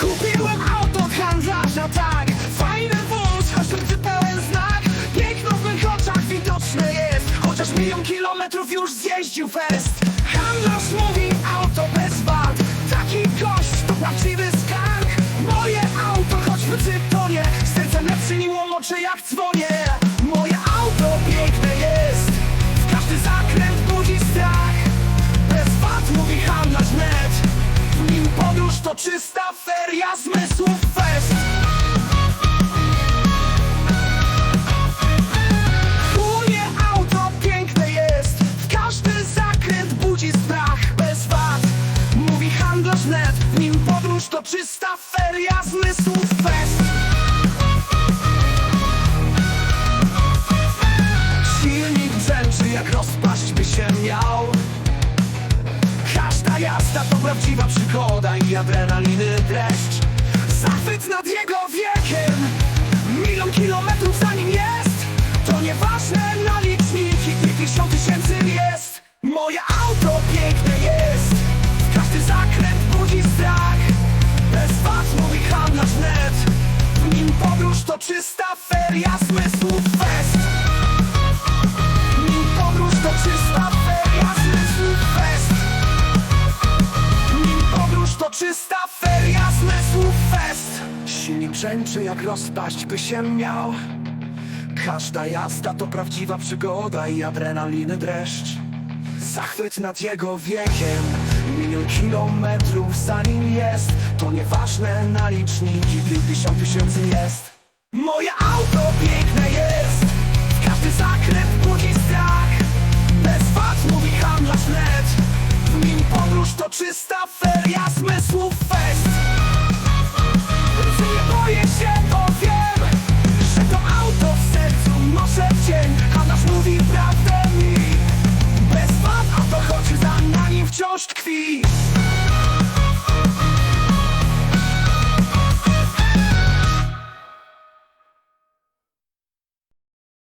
Kupiłem auto handlarza, tak. Fajny wóz, choć czy pełen znak. Piękno w mych oczach widoczne jest. Chociaż milion kilometrów już zjeździł fest. Handlarz mówi auto bez wad. Taki gość to prawdziwy skarb. Moje auto, choć w cytonie Serce me przyniło mocze jak dzwonie to czysta feria zmysłów fest. Moje auto piękne jest. Każdy zakręt budzi strach Bez wad. Mówi handlarz net nim podróż to czysta feria zmysłów fest. Silnik brzęczy jak rozpaść by się miał jazda to prawdziwa przygoda i adrenaliny dreszcz Zachwyt nad jego wiekiem. Milion kilometrów za nim jest. To nieważne na liczniki Kilkadziesiąt tysięcy jest. Moje auto piękne jest. Każdy zakręt budzi strach. Bez wad mówi handlarz net. W nim podróż to czysta feria podróż to czysta feria zmysłów fest. Silnik brzęczy jak rozpaść by się miał. Każda jazda to prawdziwa przygoda i adrenaliny dreszcz. Zachwyt nad jego wiekiem. Milion kilometrów za nim jest. To nieważne na liczniki Kilkadziesiąt tysięcy jest. Moje auto piękne jest. Każdy zakręt budzi strach. Bez wad mówi handlarz net. W nim podróż to czysta feria